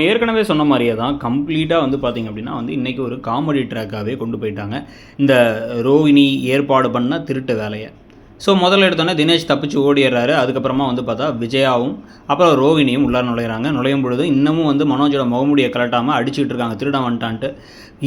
ஏற்கனவே சொன்ன மாதிரியே தான் கம்ப்ளீட்டாக வந்து பார்த்திங்க அப்படின்னா வந்து இன்றைக்கி ஒரு காமெடி ட்ராக்காகவே கொண்டு போயிட்டாங்க. இந்த ரோகிணி ஏற்பாடு பண்ண திருட்டு வேலையை. ஸோ முதல்ல எடுத்தோன்னே தினேஷ் தப்பிச்சு ஓடிடுறாரு அதுக்கப்புறமா வந்து பார்த்தா விஜயாவும் அப்புறம் ரோகிணியும் உள்ளார நுழையிறாங்க. நுழையும் பொழுது இன்னமும் வந்து மனோஜோட முகமுடியை கலட்டாமல் அடிச்சுக்கிட்டு இருக்காங்க. திருடன் வந்துட்டான்ட்டு.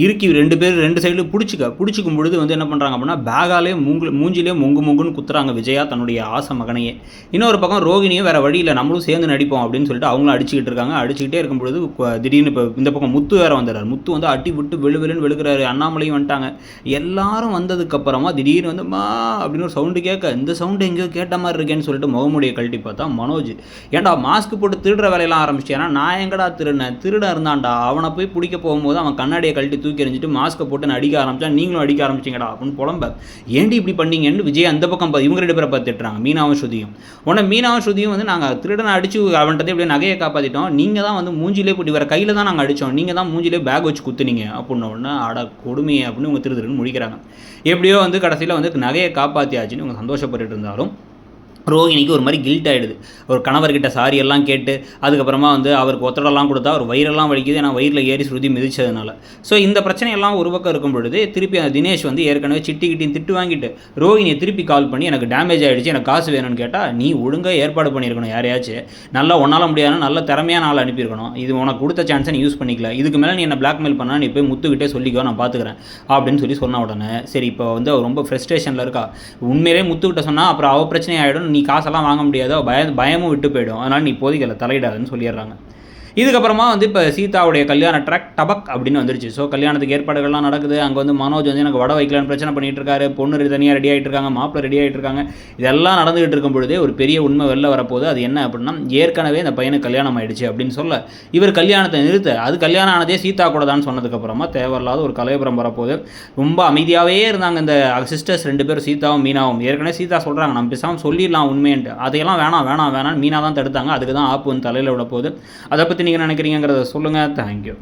இறுக்கி ரெண்டு பேர் ரெண்டு சைடில் பிடிச்சிக்க பிடிச்சிக்கும் பொழுது வந்து என்ன பண்ணுறாங்க அப்படின்னா பேகாலே மூங்கு மூஞ்சிலே முங்கு முங்குன்னு குத்துறாங்க விஜயா தன்னுடைய ஆசை மகனையே. இன்னொரு பக்கம் ரோகிணியும் வேறு வழியில் நம்மளும் சேர்ந்து நடிப்போம் அப்படின்னு சொல்லிட்டு அவங்களும் அடிச்சுக்கிட்டு இருக்காங்க. அடிச்சுக்கிட்டே இருக்கும் பொழுது திடீர்னு இப்போ இந்த பக்கம் முத்து வேறு வந்துடுறாரு முத்து வந்து அட்டி விட்டு வெளு வெளுன்னு வெளுக்கிறாரு. அண்ணாமலையும் வந்துட்டாங்க. எல்லாரும் வந்ததுக்கப்புறமா திடீர்னு வந்து மா அப்படின்னு ஒரு சவுண்டு கேட்க இந்த சவுண்டு எங்கேயோ கேட்ட மாதிரி இருக்கேன்னு சொல்லிட்டு முகமுடியை கழட்டி பார்த்தா மனோஜ் ஏன்டா மாஸ்க் போட்டு திருடுற வேலையெல்லாம் ஆரம்பிச்சேன்னா நான் எங்கடா திருடினேன்? திருடன் இருந்தான்டா. அவனை போய் பிடிக்க போகும்போது அவன் கண்ணாடியை கழட்டி தூக்கி எறிஞ்சிட்டு மாஸ்க்கை போட்டு நான் அடிக்க ஆரம்பிச்சா நீங்களும் அடிக்க ஆரம்பிச்சிங்கடா அப்படின்னு புலம்ப. ஏன்டி இப்படி பண்ணீங்கன்னு விஜய் அந்த பக்கம் இவங்க ரெண்டு பேரை பார்த்து திட்டுறாங்க. மீனாவும் ஸ்ருதியும். உடனே மீனாவும் ஸ்ருதியும் வந்து நாங்கள் திருடனை அடிச்சு அவன்கிட்ட இப்படியே நகையை காப்பாற்றிட்டோம் நீங்கள் தான் வந்து மூஞ்சிலே போட்டு வர கையில் தான் நாங்கள் அடித்தோம் நீங்கள் தான் மூஞ்சிலே பேக் வச்சு குத்துனீங்க. அப்படின்ன உடனே அட கொடுமையே அப்படின்னு இவங்க திரு முடிக்கிறாங்க எப்படியோ வந்து கடைசியில் வந்து நகையை காப்பாற்றியாச்சுன்னு இவங்க சந்தோஷப்பட்டு இருந்தாலும் ரோஹிணிக்கு ஒரு மாதிரி கில்ட் ஆகிடுது ஒரு கணவர்கிட்ட சாரி எல்லாம் கேட்டு அதுக்கப்புறமா வந்து அவருக்கு ஒத்தடெல்லாம் கொடுத்தா அவர் வயிறெல்லாம் வலிக்குது ஏன்னா வயிறில் ஏறி ஸ்ருதி மிதிச்சதுனால. ஸோ இந்த பிரச்சனையெல்லாம் ஒரு பக்கம் இருக்கும் பொழுது திருப்பி அந்த தினேஷ் வந்து ஏற்கனவே சிட்டி கிட்டின்னு திட்டு வாங்கிட்டு ரோகிணியை திருப்பி கால் பண்ணி எனக்கு டேமேஜ் ஆகிடுச்சு எனக்கு காசு வேணும்னு கேட்டால் நீ ஒழுங்காக ஏற்பாடு பண்ணியிருக்கணும் யாரையாச்சும். நல்லா ஒன்றால் முடியாது நல்ல திறமையான ஆள் அனுப்பியிருக்கணும். இது உனக்கு கொடுத்த சான்ஸை நீ யூஸ் பண்ணிக்கல. இதுக்கு மேலே நீ என்ன பிளாக்மெயில் பண்ணால் நீ போய் முத்துக்கிட்டே சொல்லிக்கோ நான் பார்த்துக்கிறேன் அப்படின்னு சொல்லி சொன்ன உடனே சரி இப்போ வந்து அவர் ரொம்ப ஃப்ரெஸ்ட்ரேஷனில் இருக்கா. உண்மையிலே முத்துக்கிட்ட சொன்னால் அப்புறம் அவள் பிரச்சனை ஆகிடும் நீ காசெல்லாம் வாங்க முடியாதோ பய பயமும் விட்டு போயிடும். அதனால் நீ இப்போதைக்கு அதில் தலையிடாதுன்னு சொல்லிடுறாங்க. இதுக்கப்புறமா வந்து இப்போ சீதாவுடைய கல்யாண ட்ராக் டபக் அப்படின்னு வந்துருச்சு. ஸோ கல்யாணத்துக்கு ஏற்பாடுகள்லாம் நடக்குது. அங்கே வந்து மனோஜ் வந்து எனக்கு வடை வைக்கலான்னு பிரச்சனை பண்ணிட்டு இருக்காரு பொண்ணு தனியாக ரெடி ஆகிட்டு இருக்காங்க மாப்பிள்ளை ரெடி ஆகிட்டு இருக்காங்க இதெல்லாம் நடந்துகிட்டு இருக்கும் பொழுதே ஒரு பெரிய உண்மை வெளில வரப்போகுது. அது என்ன அப்படின்னா ஏற்கனவே இந்த பையனுக்கு கல்யாணம் ஆயிடுச்சு அப்படின்னு சொல்ல இவர் கல்யாணத்தை நிறுத்த. அது கல்யாணம் ஆனதே சீதா கூட தான் சொன்னதுக்கப்புறமா தேவையில்லாத ஒரு கலையபுரம் வரப்போகுது. ரொம்ப அமைதியாகவே இருந்தாங்க இந்த சிஸ்டர்ஸ் ரெண்டு பேரும் சீதாவும் மீனாவும். ஏற்கனவே சீதா சொல்கிறாங்க நம்ம பேசாமல் சொல்லிடலாம் உண்மைன்ட்டு. அதையெல்லாம் வேணாம் வேணாம் வேணாம் மீனா தான் தடுத்தாங்க. அதுக்கு தான் ஆப்பு வந்து தலையில் விட போகுது அதை பற்றி நீங்கள் நினைக்கிறீங்கிறத சொல்லுங்கள் தேங்க்யூ